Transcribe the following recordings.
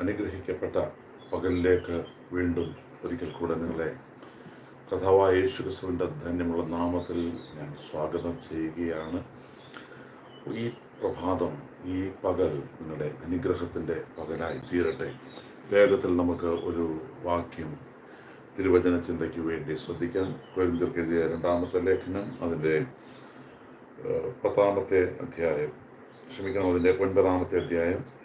അനുഗ്രഹിക്കപ്പെട്ട പകലിലേക്ക് വീണ്ടും ഒരിക്കൽ കൂടെ നിങ്ങളെ കഥാവായ യേശു ക്രിസ്തുവിന്റെ ധന്യമുള്ള നാമത്തിൽ ഞാൻ സ്വാഗതം ചെയ്യുകയാണ്. ഈ പ്രഭാതം ഈ പകൽ നിങ്ങളുടെ അനുഗ്രഹത്തിന്റെ പകലായി തീരട്ടെ. വേഗത്തിൽ നമുക്ക് ഒരു വാക്യം തിരുവചന ചിന്തയ്ക്ക് വേണ്ടി ശ്രദ്ധിക്കാം. കോരിന്തിർക്ക് രണ്ടാമത്തെ ലേഖനം അതിന്റെ പത്താമത്തെ അധ്യായം. ക്ഷമിക്കണം അതിന്റെ ഒൻപതാമത്തെ അധ്യായം.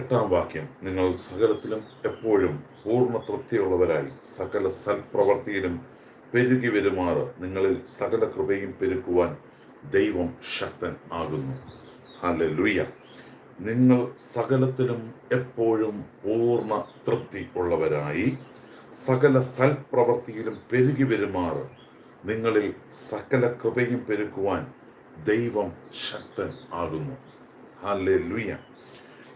എട്ടാം വാക്യം. നിങ്ങൾ സകലത്തിലും എപ്പോഴും പൂർണ തൃപ്തിയുള്ളവരായി സകല സൽപ്രവർത്തിയിലും പെരുകി വരുമാറ് നിങ്ങളിൽ സകല കൃപയും പെരുക്കുവാൻ ദൈവം ശക്തൻ ആകുന്നു. ഹല്ലേലൂയ. നിങ്ങൾ സകലത്തിലും എപ്പോഴും പൂർണ തൃപ്തി ഉള്ളവരായി സകല സൽപ്രവർത്തിയിലും പെരുകി വരുമാറ് നിങ്ങളിൽ സകല കൃപയും പെരുക്കുവാൻ ദൈവം ശക്തൻ ആകുന്നു. ഹല്ലേലൂയ.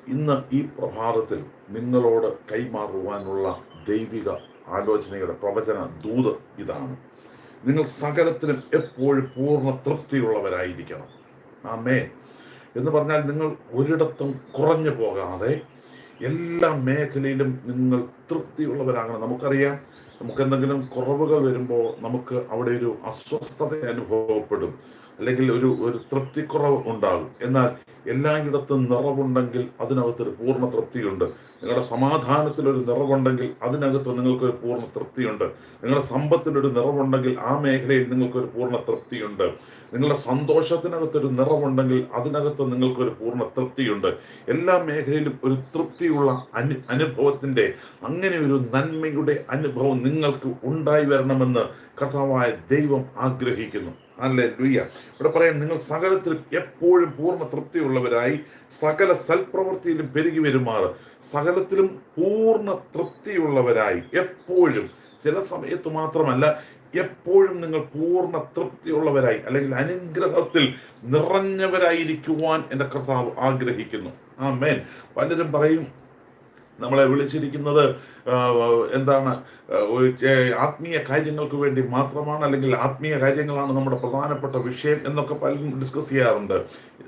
ഇന്ന് ഈ പ്രഭാതത്തിൽ നിങ്ങളോട് കൈമാറുവാനുള്ള ദൈവിക ആലോചനയുടെ പ്രവചന ദൂത് ഇതാണ്. നിങ്ങൾ സകലത്തിലും എപ്പോഴും പൂർണ തൃപ്തിയുള്ളവരായിരിക്കണം. ആമേ എന്ന് പറഞ്ഞാൽ നിങ്ങൾ ഒരിടത്തും കുറഞ്ഞു പോകാതെ എല്ലാ മേഖലയിലും നിങ്ങൾ തൃപ്തിയുള്ളവരാകണം. നമുക്കറിയാം നമുക്കെന്തെങ്കിലും കുറവുകൾ വരുമ്പോൾ നമുക്ക് അവിടെ ഒരു അസ്വസ്ഥത അനുഭവപ്പെടും. അല്ലെങ്കിൽ ഒരു ഒരു തൃപ്തിക്കുറവ് ഉണ്ടാകും. എന്നാൽ എല്ലായിടത്തും നിറവുണ്ടെങ്കിൽ അതിനകത്തൊരു പൂർണ തൃപ്തിയുണ്ട്. നിങ്ങളുടെ സമാധാനത്തിലൊരു നിറവുണ്ടെങ്കിൽ അതിനകത്ത് നിങ്ങൾക്കൊരു പൂർണ തൃപ്തിയുണ്ട്. നിങ്ങളുടെ സമ്പത്തിലൊരു നിറവുണ്ടെങ്കിൽ ആ മേഖലയിൽ നിങ്ങൾക്കൊരു പൂർണ തൃപ്തിയുണ്ട്. നിങ്ങളുടെ സന്തോഷത്തിനകത്തൊരു നിറവുണ്ടെങ്കിൽ അതിനകത്ത് നിങ്ങൾക്കൊരു പൂർണ തൃപ്തിയുണ്ട്. എല്ലാ മേഖലയിലും ഒരു തൃപ്തിയുള്ള അനു അനുഭവത്തിന്റെ അങ്ങനെ ഒരു നന്മയുടെ അനുഭവം നിങ്ങൾക്ക് ഉണ്ടായി വരണമെന്ന് കർത്താവായ ദൈവം ആഗ്രഹിക്കുന്നു. അല്ലേ ലുയ്യ ഇവിടെ പറയാം നിങ്ങൾ സകലത്തിലും എപ്പോഴും പൂർണ തൃപ്തിയുള്ളവരായി സകല സൽപ്രവൃത്തിയിലും പെരുകി വരുമാർ സകലത്തിലും പൂർണ തൃപ്തിയുള്ളവരായി എപ്പോഴും ചില സമയത്ത് മാത്രമല്ല എപ്പോഴും നിങ്ങൾ പൂർണ തൃപ്തിയുള്ളവരായി അല്ലെങ്കിൽ അനുഗ്രഹത്തിൽ നിറഞ്ഞവരായിരിക്കുവാൻ എന്റെ കർത്താവ് ആഗ്രഹിക്കുന്നു. ആ മേൻ പലരും പറയും നമ്മളെ വിളിച്ചിരിക്കുന്നത് എന്താണ് ആത്മീയ കാര്യങ്ങൾക്ക് വേണ്ടി മാത്രമാണ് അല്ലെങ്കിൽ ആത്മീയ കാര്യങ്ങളാണ് നമ്മുടെ പ്രധാനപ്പെട്ട വിഷയം എന്നൊക്കെ പലരും ഡിസ്കസ് ചെയ്യാറുണ്ട്.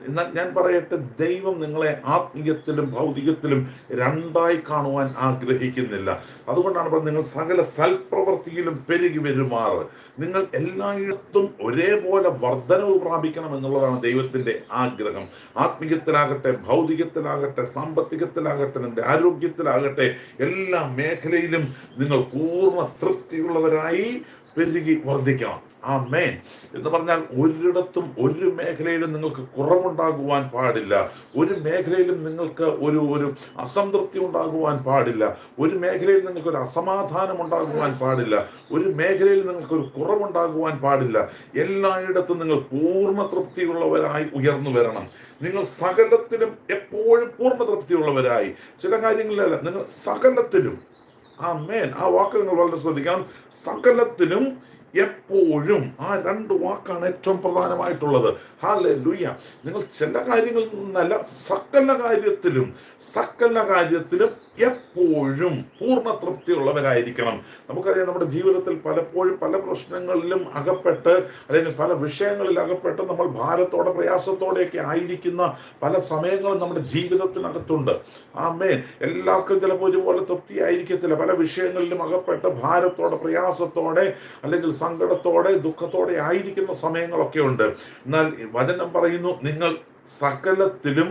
എന്നാൽ ഞാൻ പറയട്ടെ ദൈവം നിങ്ങളെ ആത്മീയത്തിലും ഭൗതികത്തിലും രണ്ടായി കാണുവാൻ ആഗ്രഹിക്കുന്നില്ല. അതുകൊണ്ടാണ് പറഞ്ഞത് നിങ്ങൾ സകല സൽപ്രവൃത്തിയിലും പെരുകി വരുമാറ്. നിങ്ങൾ എല്ലായിടത്തും ഒരേപോലെ വർധനവ് പ്രാപിക്കണം എന്നുള്ളതാണ് ദൈവത്തിന്റെ ആഗ്രഹം. ആത്മീയത്തിലാകട്ടെ ഭൗതികത്തിലാകട്ടെ സാമ്പത്തികത്തിലാകട്ടെ നിന്റെ ആരോഗ്യത്തിലാകട്ടെ എല്ലാ മേഖലയിലും നിങ്ങൾ പൂർണ തൃപ്തിയുള്ളവരായി പെരുകി വർദ്ധിക്കണം. ആ മേൻ എന്ന് പറഞ്ഞാൽ ഒരിടത്തും ഒരു മേഖലയിലും നിങ്ങൾക്ക് കുറവുണ്ടാകുവാൻ പാടില്ല. ഒരു മേഖലയിലും നിങ്ങൾക്ക് ഒരു ഒരു അസംതൃപ്തി ഉണ്ടാകുവാൻ പാടില്ല. ഒരു മേഖലയിൽ നിങ്ങൾക്ക് ഒരു അസമാധാനം ഉണ്ടാകുവാൻ പാടില്ല. ഒരു മേഖലയിൽ നിങ്ങൾക്ക് ഒരു കുറവുണ്ടാകുവാൻ പാടില്ല. എല്ലായിടത്തും നിങ്ങൾ പൂർണ തൃപ്തിയുള്ളവരായി ഉയർന്നു വരണം. നിങ്ങൾ സകലത്തിലും എപ്പോഴും പൂർണ തൃപ്തിയുള്ളവരായി. ചില കാര്യങ്ങളിലല്ല നിങ്ങൾ സകലത്തിലും ആ മേൻ ആ വാക്ക് നിങ്ങൾ വളരെ ശ്രദ്ധിക്കണം. സകലത്തിലും എപ്പോഴും ആ രണ്ട് വാക്കാണ് ഏറ്റവും പ്രധാനമായിട്ടുള്ളത്. ഹാലെ ലുയ്യ നിങ്ങൾ ചില കാര്യങ്ങളിൽ നിന്നല്ല സകല കാര്യത്തിലും സകല കാര്യത്തിലും എപ്പോഴും പൂർണ തൃപ്തിയുള്ളവരായിരിക്കണം. നമുക്കറിയാം നമ്മുടെ ജീവിതത്തിൽ പലപ്പോഴും പല പ്രശ്നങ്ങളിലും അകപ്പെട്ട് അല്ലെങ്കിൽ പല വിഷയങ്ങളിൽ അകപ്പെട്ട് നമ്മൾ ഭാരത്തോടെ പ്രയാസത്തോടെയൊക്കെ ആയിരിക്കുന്ന പല സമയങ്ങളും നമ്മുടെ ജീവിതത്തിനകത്തുണ്ട്. ആമേ എല്ലാവർക്കും ചിലപ്പോൾ ഒരുപോലെ തൃപ്തി ആയിരിക്കത്തില്ല പല വിഷയങ്ങളിലും അകപ്പെട്ട് ഭാരത്തോടെ പ്രയാസത്തോടെ അല്ലെങ്കിൽ സങ്കടത്തോടെ ദുഃഖത്തോടെ ആയിരിക്കുന്ന സമയങ്ങളൊക്കെ ഉണ്ട്. എന്നാൽ വചനം പറയുന്നു നിങ്ങൾ സകലത്തിലും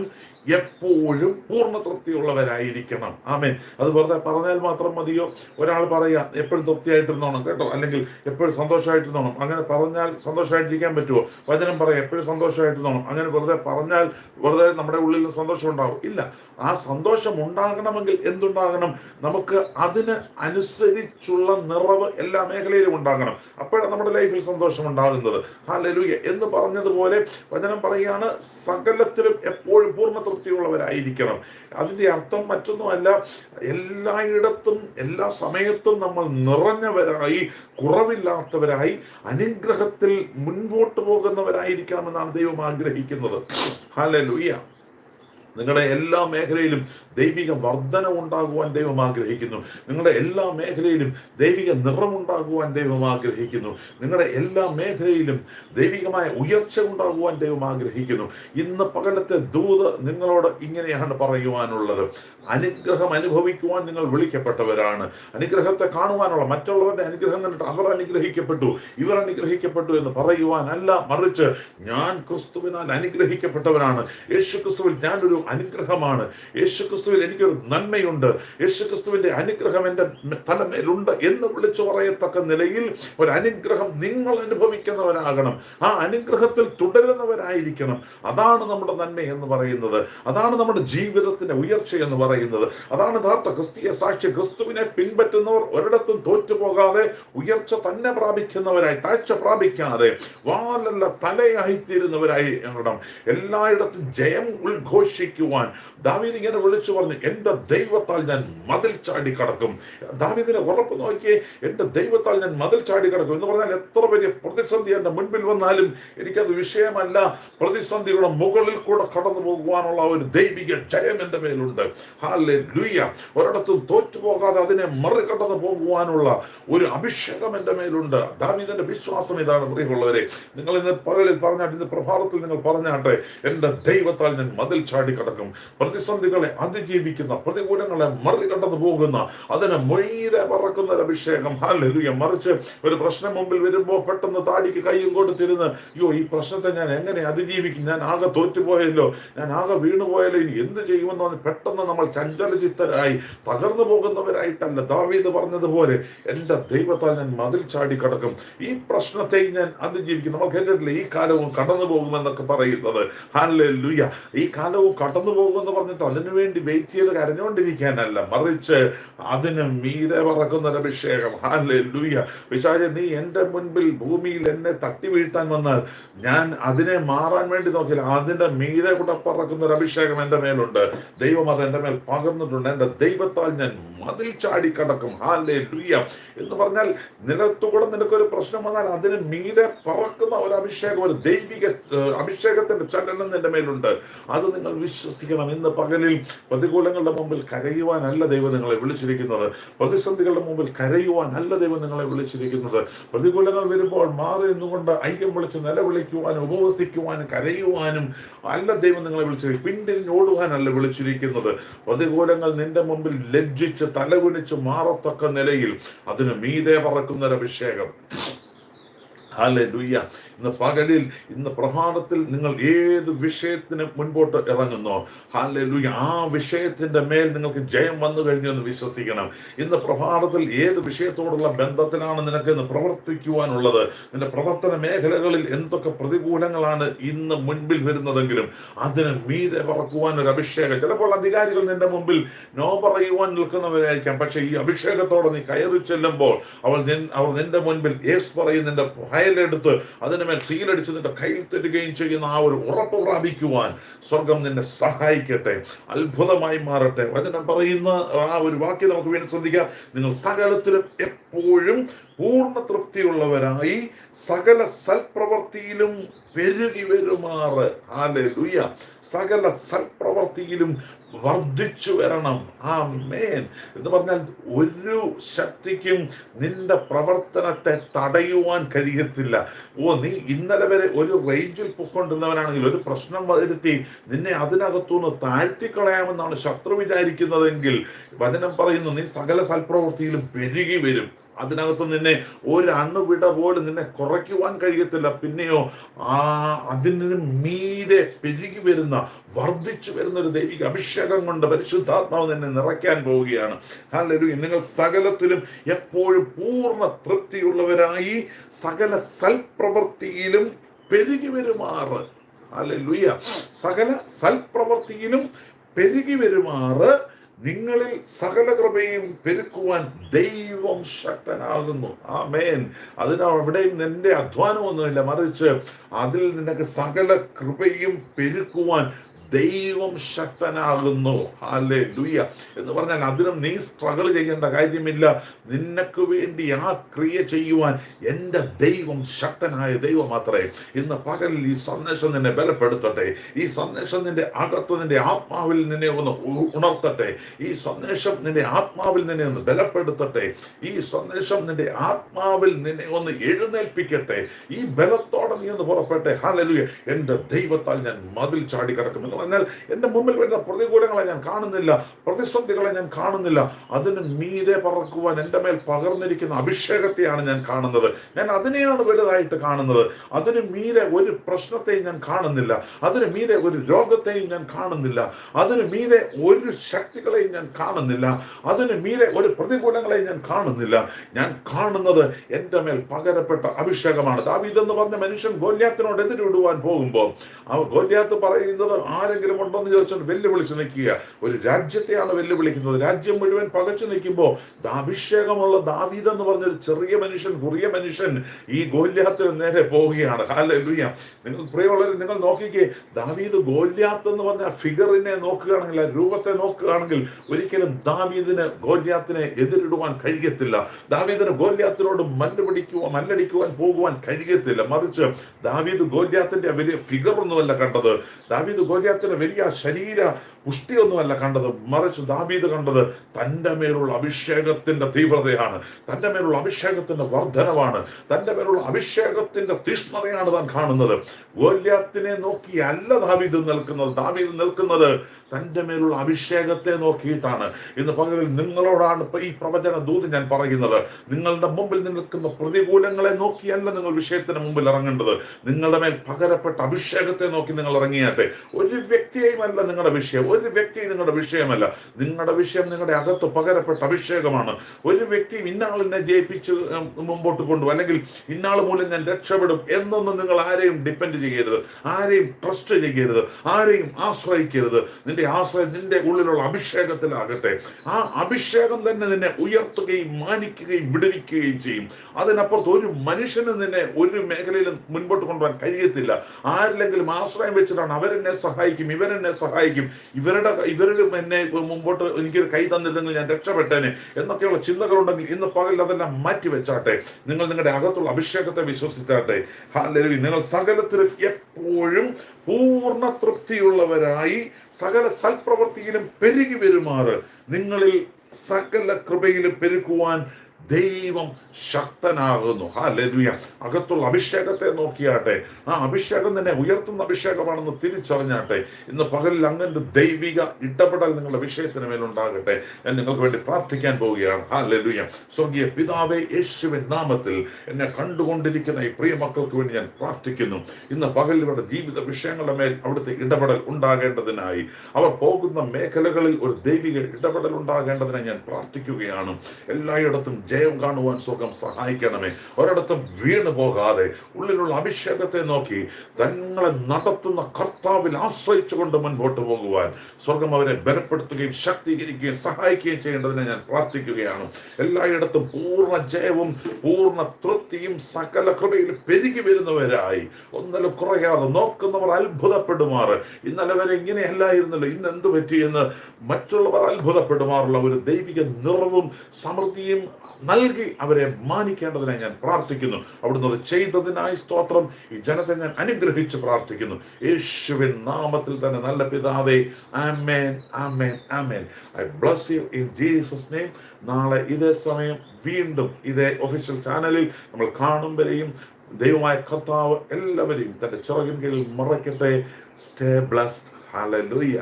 എപ്പോഴും പൂർണ തൃപ്തിയുള്ളവരായിരിക്കണം ആമേൻ. അത് വെറുതെ പറഞ്ഞാൽ മാത്രം മതിയോ? ഒരാൾ പറയുക എപ്പോഴും തൃപ്തിയായിട്ടിരുന്നോണം കേട്ടോ. അല്ലെങ്കിൽ എപ്പോഴും സന്തോഷമായിട്ടിരുന്നോണം. അങ്ങനെ പറഞ്ഞാൽ സന്തോഷമായിട്ടിരിക്കാൻ പറ്റുമോ വചനം പറയാം എപ്പോഴും സന്തോഷമായിട്ടിരുന്നോണം. അങ്ങനെ വെറുതെ പറഞ്ഞാൽ വെറുതെ നമ്മുടെ ഉള്ളിൽ സന്തോഷം ഉണ്ടാവും. ഇല്ല. ആ സന്തോഷം ഉണ്ടാകണമെങ്കിൽ എന്തുണ്ടാകണം? നമുക്ക് അതിന് അനുസരിച്ചുള്ള നിറവ് എല്ലാ മേഖലയിലും ഉണ്ടാകണം. അപ്പോഴാണ് നമ്മുടെ ലൈഫിൽ സന്തോഷം ഉണ്ടാകുന്നത്. ഹാ ഹാലലൂയ. എന്ന് പറഞ്ഞതുപോലെ വചനം പറയുകയാണ് സകലത്തിലും എപ്പോഴും പൂർണ തൃപ്തിയുള്ളവരായിരിക്കണം അതിന്റെ അർത്ഥം മറ്റൊന്നുമല്ല എല്ലായിടത്തും എല്ലാ സമയത്തും നമ്മൾ നിറഞ്ഞവരായി കുറവില്ലാത്തവരായി അനുഗ്രഹത്തിൽ മുൻപോട്ട് പോകുന്നവരായിരിക്കണം എന്നാണ് ദൈവം ആഗ്രഹിക്കുന്നത്. ഹാലലൂയ നിങ്ങളുടെ എല്ലാ മേഖലയിലും ദൈവിക വർധന ഉണ്ടാകുവാൻ ദൈവം ആഗ്രഹിക്കുന്നു. നിങ്ങളുടെ എല്ലാ മേഖലയിലും ദൈവിക നിറമുണ്ടാകുവാൻ ദൈവം ആഗ്രഹിക്കുന്നു. നിങ്ങളുടെ എല്ലാ മേഖലയിലും ദൈവികമായ ഉയർച്ച ഉണ്ടാകുവാൻ ദൈവം ആഗ്രഹിക്കുന്നു. ഇന്ന് പകലത്തെ ദൂത് നിങ്ങളോട് ഇങ്ങനെയാണ് പറയുവാനുള്ളത്. അനുഗ്രഹം അനുഭവിക്കുവാൻ നിങ്ങൾ വിളിക്കപ്പെട്ടവരാണ്. അനുഗ്രഹത്തെ കാണുവാനുള്ള മറ്റുള്ളവരുടെ അനുഗ്രഹം കണ്ടിട്ട് അവർ അനുഗ്രഹിക്കപ്പെട്ടു. ഇവർ അനുഗ്രഹിക്കപ്പെട്ടു എന്ന് പറയുവാനല്ല മറിച്ച് ഞാൻ ക്രിസ്തുവിനാൽ അനുഗ്രഹിക്കപ്പെട്ടവനാണ്. യേശു ക്രിസ്തുവിൽ ഞാനൊരു അനുഗ്രഹമാണ്. യേശു ക്രിസ്തുവിൽ എനിക്കൊരു നന്മയുണ്ട്. യേശു ക്രിസ്തുവിന്റെ അനുഗ്രഹം എന്റെ തലമേലുണ്ട് എന്ന് വിളിച്ചു പറയത്തക്ക നിലയിൽ ഒരു അനുഗ്രഹം നിങ്ങൾ അനുഭവിക്കുന്നവരാകണം ആ അനുഗ്രഹത്തിൽ തുടരുന്നവരായിരിക്കണം. അതാണ് നമ്മുടെ നന്മ എന്ന് പറയുന്നത്. അതാണ് നമ്മുടെ ജീവിതത്തിന്റെ ഉയർച്ച എന്ന് പറയുന്നത്. അതാണ് യഥാർത്ഥ ക്രിസ്തീയ സാക്ഷി ക്രിസ്തുവിനെ പിൻപറ്റുന്നവർ ഒരിടത്തും തോറ്റുപോകാതെ ഉയർച്ച തന്നെ പ്രാപിക്കുന്നവരായി താഴ്ച പ്രാപിക്കാതെ വാലല്ല തലയായി തീരുന്നവരായി എല്ലായിടത്തും ജയം ഉദ്ഘോഷിക്കുവാൻ ദാവീദ് ഇങ്ങനെ വിളിച്ചു പറഞ്ഞു എന്റെ ദൈവത്താൽ ഞാൻ മതിൽ ചാടി കടക്കും. ദാവീദിനെ ഉറപ്പ് നോക്കിയേ എന്റെ ദൈവത്താൽ ഞാൻ മതിൽ ചാടി കടക്കും. എന്ന് പറഞ്ഞാൽ എത്ര വലിയ പ്രതിസന്ധി എന്റെ മുൻപിൽ വന്നാലും എനിക്കത് വിഷയമല്ല. പ്രതിസന്ധിയുടെ മുകളിൽ കൂടെ കടന്നു പോകുവാനുള്ള ഒരു ദൈവിക ജയം എന്റെ മേലുണ്ട്. ഹാലെ ഒരിടത്തും തോറ്റുപോകാതെ അതിനെ മറികടന്നു പോകുവാനുള്ള ഒരു അഭിഷേകം എന്റെ മേലുണ്ട്. ദാവീദിന്റെ വിശ്വാസം ഇതാണ് പ്രിയമുള്ളവരെ. നിങ്ങൾ ഇന്ന് പകലിൽ പറഞ്ഞാട്ട് ഇന്ന് പ്രഭാതത്തിൽ നിങ്ങൾ പറഞ്ഞാട്ടെ എന്റെ ദൈവത്താൽ ഞാൻ മതിൽ ചാടി കടക്കും. പ്രതിസന്ധികളെ അതിജീവിക്കുന്ന പ്രതികൂലങ്ങളെ മറികടന്നു പോകുന്ന അതിനെ മൊയ്രെ പറക്കുന്ന ഒരു അഭിഷേകം. ഹാലുയ മറിച്ച് ഒരു പ്രശ്നം മുമ്പിൽ വരുമ്പോൾ പെട്ടെന്ന് താടിക്ക് കൈയും കൊടുത്തിരുന്ന് അയ്യോ ഈ പ്രശ്നത്തെ ഞാൻ എങ്ങനെ അതിജീവിക്കും? ഞാൻ ആകെ തോറ്റുപോയല്ലോ. ഞാൻ ആകെ വീണുപോയല്ലോ. ഇനി എന്ത് ചെയ്യുമെന്ന് പെട്ടെന്ന് നമ്മൾ ചഞ്ചലചിത്തരായി തകർന്നു പോകുന്നവരായിട്ടല്ല ദാവീദ് പറഞ്ഞതുപോലെ എന്റെ ദൈവത്താൽ ഞാൻ മതിൽ ചാടി കടക്കും. ഈ പ്രശ്നത്തെ ഞാൻ അതിജീവിക്കും. നമ്മൾ കേട്ടിട്ടില്ല ഈ കാലവും കടന്നു പോകുമെന്നൊക്കെ പറയുന്നത്. ഹല്ലേലൂയ. ഈ കാലവും കടന്നു പോകുമെന്ന് പറഞ്ഞിട്ട് അതിനുവേണ്ടി വെയിറ്റ് ചെയ്ത് കരഞ്ഞുകൊണ്ടിരിക്കാനല്ല മറിച്ച് അതിന് മീരെ പറക്കുന്ന ഒരു അഭിഷേകം. ഹാലെ ലൂയ വിശാച നീ എന്റെ മുൻപിൽ ഭൂമിയിൽ എന്നെ തട്ടി വീഴ്ത്താൻ വന്നാൽ ഞാൻ അതിനെ മാറാൻ വേണ്ടി നോക്കില്ല. അതിന്റെ മീരെ കൂടെ പറക്കുന്ന ഒരു അഭിഷേകം എന്റെ മേലുണ്ട്. ദൈവം അത് എന്റെ മേൽ പകർന്നിട്ടുണ്ട്. എന്റെ ദൈവത്താൽ ഞാൻ മതിൽ ചാടി കടക്കും. ഹാലെ എന്ന് പറഞ്ഞാൽ നിലത്തുകൂടെ നിനക്കൊരു പ്രശ്നം വന്നാൽ അതിന് മീരെ പറക്കുന്ന ഒരു അഭിഷേകം ഒരു ദൈവിക അഭിഷേകത്തിന്റെ ചലനം നിന്റെ മേലുണ്ട്. അത് നിങ്ങൾ വിശ്വസിക്കണം ഇന്ന് പകലിൽ പ്രതികൂലങ്ങളുടെ മുമ്പിൽ കരയുവാനല്ല ദൈവം നിങ്ങളെ വിളിച്ചിരിക്കുന്നത്. പ്രതിസന്ധികളുടെ മുമ്പിൽ കരയുവാനല്ല ദൈവം നിങ്ങളെ വിളിച്ചിരിക്കുന്നത്. പ്രതികൂലങ്ങൾ വരുമ്പോൾ മാറി നിന്നുകൊണ്ട് ഐക്യം വിളിച്ച് നിലവിളിക്കുവാനും ഉപവസിക്കുവാനും കരയുവാനും അല്ല ദൈവം നിങ്ങളെ വിളിച്ചിരിക്കുന്നത്. പിന്തിരിഞ്ഞോടുവാനല്ല വിളിച്ചിരിക്കുന്നത്. പ്രതികൂലങ്ങൾ നിന്റെ മുമ്പിൽ ലജ്ജിച്ച് തലകുനിച്ച് മാറത്തക്ക നിലയിൽ അതിന് മീതെ പറക്കുന്നൊരഭിഷേകം ഹാലൂയ്യ ഇന്ന് പകലിൽ ഇന്ന് പ്രഭാതത്തിൽ നിങ്ങൾ ഏത് വിഷയത്തിന് മുൻപോട്ട് ഇറങ്ങുന്നു? ഹാലൂയ്യ ആ വിഷയത്തിന്റെ മേൽ നിങ്ങൾക്ക് ജയം വന്നു കഴിഞ്ഞു എന്ന് വിശ്വസിക്കണം. ഇന്ന് പ്രഭാതത്തിൽ ഏത് വിഷയത്തോടുള്ള ബന്ധത്തിലാണ് നിനക്ക് ഇന്ന് പ്രവർത്തിക്കുവാനുള്ളത്? നിന്റെ പ്രവർത്തന മേഖലകളിൽ എന്തൊക്കെ പ്രതികൂലങ്ങളാണ് ഇന്ന് മുൻപിൽ വരുന്നതെങ്കിലും അതിന് മീതെ പറക്കുവാൻ ഒരു അഭിഷേകം. ചിലപ്പോൾ അധികാരികൾ നിന്റെ മുമ്പിൽ നോ പറയുവാൻ നിൽക്കുന്നവരായിരിക്കാം. പക്ഷെ ഈ അഭിഷേകത്തോടെ നീ കയറി ചെല്ലുമ്പോൾ അവൾ അവർ നിന്റെ മുൻപിൽ യേസ് പറയും നിന്റെ ഫയലെടുത്ത് അതിന് മേൽ സീലടിച്ച് നിന്റെ കയ്യിൽ തരികയും ചെയ്യുന്ന ആ ഒരു ഉറപ്പ് പ്രാപിക്കുവാൻ സ്വർഗം നിന്നെ സഹായിക്കട്ടെ അത്ഭുതമായി മാറട്ടെ. വചനം പറയുന്ന ആ ഒരു വാക്യം നമുക്ക് വീണ്ടും ശ്രദ്ധിക്കാം. നിങ്ങൾ സകലത്തിലും എപ്പോഴും പൂർണ തൃപ്തിയുള്ളവരായി സകല സൽപ്രവൃത്തിയിലും പെരുകി വരുമാറ്. ലുയ സകല സൽപ്രവൃത്തിയിലും വർദ്ധിച്ചു വരണം. ആ മേൻ എന്ന് പറഞ്ഞാൽ ഒരു ശക്തിക്കും നിന്റെ പ്രവർത്തനത്തെ തടയുവാൻ കഴിയത്തില്ല. ഓ നീ ഇന്നലെ വരെ ഒരു റേഞ്ചിൽ പൊക്കൊണ്ടിരുന്നവനാണെങ്കിൽ ഒരു പ്രശ്നം വരുത്തി നിന്നെ അതിനകത്തുനിന്ന് താഴ്ത്തിക്കളയാമെന്നാണ് ശത്രു വിചാരിക്കുന്നതെങ്കിൽ വചനം പറയുന്നു നീ സകല സൽപ്രവൃത്തിയിലും പെരുകി വരും. അതിനകത്ത് നിന്നെ ഒരു അണുവിട പോലും നിന്നെ കുറയ്ക്കുവാൻ കഴിയത്തില്ല. പിന്നെയോ ആ അതിന് മീരെ പെരുകി വരുന്ന വർദ്ധിച്ചു വരുന്ന ഒരു ദൈവിക അഭിഷേകം കൊണ്ട് പരിശുദ്ധാത്മാവ് നിന്നെ നിറയ്ക്കാൻ പോവുകയാണ്. ഹല്ലേലൂയ നിങ്ങൾ സകലത്തിലും എപ്പോഴും പൂർണ തൃപ്തിയുള്ളവരായി സകല സൽപ്രവൃത്തിയിലും പെരുകി വരുമാറ്. ഹല്ലേലൂയ സകല സൽപ്രവൃത്തിയിലും പെരുകി വരുമാറ് നിങ്ങളിൽ സകല കൃപയും പെരുക്കുവാൻ ദൈവം ശക്തനാകുന്നു. ആ മേൻ അതിന് അവിടെയും നിന്റെ അധ്വാനമൊന്നുമില്ല മറിച്ച് അതിൽ നിനക്ക് സകല കൃപയും പെരുക്കുവാൻ ദൈവം ശക്തനാകുന്നു. ഹാലേ ലുയ്യ എന്ന് പറഞ്ഞാൽ അതിനും നീ സ്ട്രഗിൾ ചെയ്യേണ്ട കാര്യമില്ല. നിനക്ക് വേണ്ടി ആ ക്രിയ ചെയ്യുവാൻ എന്റെ ദൈവം ശക്തനായ ദൈവം മാത്രമേ. ഇന്ന് പകലിൽ ഈ സന്ദേശം നിന്നെ ബലപ്പെടുത്തട്ടെ. ഈ സന്ദേശം നിന്റെ അകത്ത് നിന്റെ ആത്മാവിൽ നിന്നെ ഒന്ന് ഉണർത്തട്ടെ. ഈ സന്ദേശം നിന്റെ ആത്മാവിൽ നിന്നെ ഒന്ന് ബലപ്പെടുത്തട്ടെ. ഈ സന്ദേശം നിന്റെ ആത്മാവിൽ നിന്നെ ഒന്ന് എഴുന്നേൽപ്പിക്കട്ടെ. ഈ ബലത്തോടെ നീ ഒന്ന് പുറപ്പെട്ടെ. ഹാലലുയ എന്റെ ദൈവത്താൽ ഞാൻ മതിൽ ചാടി കിടക്കും എന്ന് പറഞ്ഞാൽ എന്റെ മുമ്പിൽ വരുന്ന പ്രതികൂലങ്ങളെ ഞാൻ കാണുന്നില്ല പ്രതിസന്ധികളെ ഞാൻ കാണുന്നില്ല. അതിന് മീതെ പറക്കുവാൻ എന്റെ മേൽ പകർന്നിരിക്കുന്ന അഭിഷേകത്തെയാണ് ഞാൻ കാണുന്നത്. ഞാൻ അതിനെയാണ് വലുതായിട്ട് കാണുന്നത്. അതിന് മീതെ ഒരു പ്രശ്നത്തെയും ഞാൻ കാണുന്നില്ല. അതിന് മീതെ ഒരു രോഗത്തെയും ഞാൻ കാണുന്നില്ല. അതിന് മീതെ ഒരു ശക്തികളെയും ഞാൻ കാണുന്നില്ല. അതിന് മീതെ ഒരു പ്രതികൂലങ്ങളെയും ഞാൻ കാണുന്നില്ല. ഞാൻ കാണുന്നത് എന്റെ മേൽ പകരപ്പെട്ട അഭിഷേകമാണ്. ദാവീദ് എന്ന് പറഞ്ഞ മനുഷ്യൻ ഗോല്യാത്തിനോട് എതിരിടുവാൻ പോകുമ്പോൾ ആ ഗോല്യാത്ത് പറയുന്നത് ആരെങ്കിലും ഉണ്ടെന്ന് ചോദിച്ചുകൊണ്ട് വെല്ലുവിളിച്ച് നിൽക്കുക. ഒരു രാജ്യത്തെയാണ് വെല്ലുവിളിക്കുന്നത്. രാജ്യം മുഴുവൻ പകച്ചു നിൽക്കുമ്പോൾ അഭിഷേകമുള്ള ദാവീദ് എന്ന് പറഞ്ഞൊരു ചെറിയ മനുഷ്യൻ കുറിയ മനുഷ്യൻ ഈ ഗോല്യാത്തിന് നേരെ പോവുകയാണ്. ഹാലലുയ നിങ്ങൾ പ്രിയമുള്ളവർ നിങ്ങൾ നോക്കിക്കേ ദാവീദ് ഗോല്യാത്ത് എന്ന് പറഞ്ഞ ഫിഗറിനെ നോക്കുകയാണെങ്കിൽ ആ രൂപത്തെ നോക്കുകയാണെങ്കിൽ ഒരിക്കലും ദാവീദിന് ഗോല്യാത്തിനെ എതിരിടുവാൻ കഴിയത്തില്ല. ദാവീദിന് ഗോല്യാത്തിനോട് മല്ലുപിടിക്കുവാൻ മല്ലടിക്കുവാൻ പോകുവാൻ കഴിയത്തില്ല. മറിച്ച് ദാവീദ് ഗോല്യാത്തിന്റെ വലിയ ഫിഗർ ഒന്നുമല്ല കണ്ടത്. ദാവീദ് ഗോല്യാത്തിന്റെ വലിയ ശരീര പുഷ്ടിയൊന്നുമല്ല കണ്ടത്. മറിച്ച് ദാവീദ് കണ്ടത് തന്റെ മേലുള്ള അഭിഷേകത്തിന്റെ തീവ്രതയാണ്. തന്റെ മേലുള്ള അഭിഷേകത്തിന്റെ വർധനവാണ്. തന്റെ മേലുള്ള അഭിഷേകത്തിന്റെ തീഷ്ണതയാണ് താൻ കാണുന്നത്. ഗോല്യാത്തിനെ നോക്കി അല്ല ദാവീദ് നിൽക്കുന്നത്. ദാവീദ് നിൽക്കുന്നത് തന്റെ മേലുള്ള അഭിഷേകത്തെ നോക്കിയിട്ടാണ്. ഇന്ന് പകലിൽ നിങ്ങളോടാണ് ഈ പ്രവചന ദൂത് ഞാൻ പറയുന്നത്. നിങ്ങളുടെ മുമ്പിൽ നിൽക്കുന്ന പ്രതികൂലങ്ങളെ നോക്കിയല്ല നിങ്ങൾ വിഷയത്തിന് മുമ്പിൽ ഇറങ്ങേണ്ടത്. നിങ്ങളുടെ മേൽ പകരപ്പെട്ട അഭിഷേകത്തെ നോക്കി നിങ്ങൾ ഇറങ്ങിയാട്ടെ. ഒരു വ്യക്തിയെയും അല്ല നിങ്ങളുടെ വിഷയം. ഒരു വ്യക്തിയും നിങ്ങളുടെ വിഷയമല്ല. നിങ്ങളുടെ വിഷയം നിങ്ങളുടെ അകത്ത് പകരപ്പെട്ട അഭിഷേകമാണ്. ഒരു വ്യക്തിയും ഇന്നാളിനെ ജയിപ്പിച്ച് മുമ്പോട്ട് കൊണ്ടു അല്ലെങ്കിൽ ഇന്നാൾ മൂലം ഞാൻ രക്ഷപ്പെടും എന്നൊന്നും നിങ്ങൾ ആരെയും ഡിപ്പെൻഡ് ചെയ്യരുത്. ആരെയും ട്രസ്റ്റ് ചെയ്യരുത്. ആരെയും ആശ്രയിക്കരുത്. നിന്റെ ആശ്രയം നിന്റെ ഉള്ളിലുള്ള അഭിഷേകത്തിലാകട്ടെ ആ അഭിഷേകം തന്നെ നിന്നെ ഉയർത്തുകയും മാനിക്കുകയും വിടുവിക്കുകയും ചെയ്യും. അതിനപ്പുറത്ത് ഒരു മനുഷ്യന് നിന്നെ ഒരു മേഖലയിലും മുൻപോട്ട് കൊണ്ടുപോകാൻ കഴിയത്തില്ല. ആരിലെങ്കിലും ആശ്രയം വെച്ചിട്ടാണ് അവരെന്നെ സഹായിക്കും ഇവരെന്നെ സഹായിക്കും. ഇവരുടെ ഇവരിലും എന്നെ മുമ്പോട്ട് എനിക്കൊരു കൈ തന്നില്ലെങ്കിൽ ഞാൻ രക്ഷപ്പെട്ടേനെ എന്നൊക്കെയുള്ള ചിന്തകളുണ്ടെങ്കിൽ ഇന്ന് പകൽ അതെല്ലാം മാറ്റി വെച്ചാട്ടെ. നിങ്ങൾ നിങ്ങളുടെ അകത്തുള്ള അഭിഷേകത്തെ വിശ്വസിച്ചാട്ടെ. നിങ്ങൾ സകലത്തിലും എപ്പോഴും പൂർണ തൃപ്തിയുള്ളവരായി സകല സൽപ്രവൃത്തിയിലും പെരുകി വരുമാറ് നിങ്ങളിൽ സകല കൃപയിലും പെരുക്കുവാൻ ദൈവം ശക്തനാകുന്നു. ഹാ ലലുയ അകത്തുള്ള അഭിഷേകത്തെ നോക്കിയാട്ടെ. ആ അഭിഷേകം തന്നെ ഉയർത്തുന്ന അഭിഷേകമാണെന്ന് തിരിച്ചറിഞ്ഞാട്ടെ. ഇന്ന് പകലിൽ അങ്ങനെ ദൈവിക ഇടപെടൽ നിങ്ങളുടെ വിഷയത്തിന് മേലുണ്ടാകട്ടെ ഞാൻ നിങ്ങൾക്ക് വേണ്ടി പ്രാർത്ഥിക്കാൻ പോവുകയാണ്. ഹാ ലലുയ സ്വർഗീയ പിതാവേ യേശുവിൻ നാമത്തിൽ എന്നെ കണ്ടുകൊണ്ടിരിക്കുന്ന ഈ പ്രിയ മക്കൾക്ക് വേണ്ടി ഞാൻ പ്രാർത്ഥിക്കുന്നു. ഇന്ന് പകലിൽ ഇവരുടെ ജീവിത വിഷയങ്ങളുടെ മേൽ അവിടുത്തെ ഇടപെടൽ ഉണ്ടാകേണ്ടതിനായി. അവർ പോകുന്ന മേഖലകളിൽ ഒരു ദൈവിക ഇടപെടൽ ഉണ്ടാകേണ്ടതിനായി ഞാൻ പ്രാർത്ഥിക്കുകയാണ്. എല്ലായിടത്തും ജയം കാണുവാൻ സ്വർഗം സഹായിക്കണമേ. ഒരിടത്തും വീണു പോകാതെ ഉള്ളിലുള്ള അഭിഷേകത്തെ നോക്കി തങ്ങളെ നടത്തുന്ന കർത്താവിൽ ആശ്രയിച്ചുകൊണ്ട് മുൻപോട്ട് പോകുവാൻ സ്വർഗം അവരെ ബലപ്പെടുത്തുകയും ശക്തീകരിക്കുകയും സഹായിക്കുകയും ചെയ്യേണ്ടതിനെ ഞാൻ പ്രാർത്ഥിക്കുകയാണ്. എല്ലായിടത്തും പൂർണ ജയവും പൂർണ തൃപ്തിയും സകല കൃപയിൽ പെരുകി വരുന്നവരായി. ഒന്നല്ല കുറയാതെ നോക്കുന്നവർ അത്ഭുതപ്പെടുമാറ് ഇന്നലെ വരെ ഇങ്ങനെയല്ലായിരുന്നല്ലോ ഇന്ന് എന്ത് പറ്റിയെന്ന് മറ്റുള്ളവർ അത്ഭുതപ്പെടുമാറുള്ള ഒരു ദൈവിക നിറവും സമൃദ്ധിയും നൽകി അവരെ മാനിക്കേണ്ടതിനായി ഞാൻ പ്രാർത്ഥിക്കുന്നു. അവിടുന്ന് അത് ചെയ്തതിനായി സ്തോത്രം. ഈ ജനത്തെ ഞാൻ അനുഗ്രഹിച്ച് പ്രാർത്ഥിക്കുന്നു. യേശുവിൻ നാമത്തിൽ തന്നെ നല്ല പിതാവേ ആമേൻ ആമേൻ ആമേൻ. I bless you in Jesus name നാളെ ഇതേ സമയം വീണ്ടും ഇതേ ഒഫീഷ്യൽ ചാനലിൽ നമ്മൾ കാണും വരെയും ദൈവമായ കർത്താവ് എല്ലാവരെയും തന്റെ ചിറകിൻ കീഴിൽ മറക്കട്ടെ സ്റ്റേ ബ്ലസ്ഡ് ഹാലലൂയ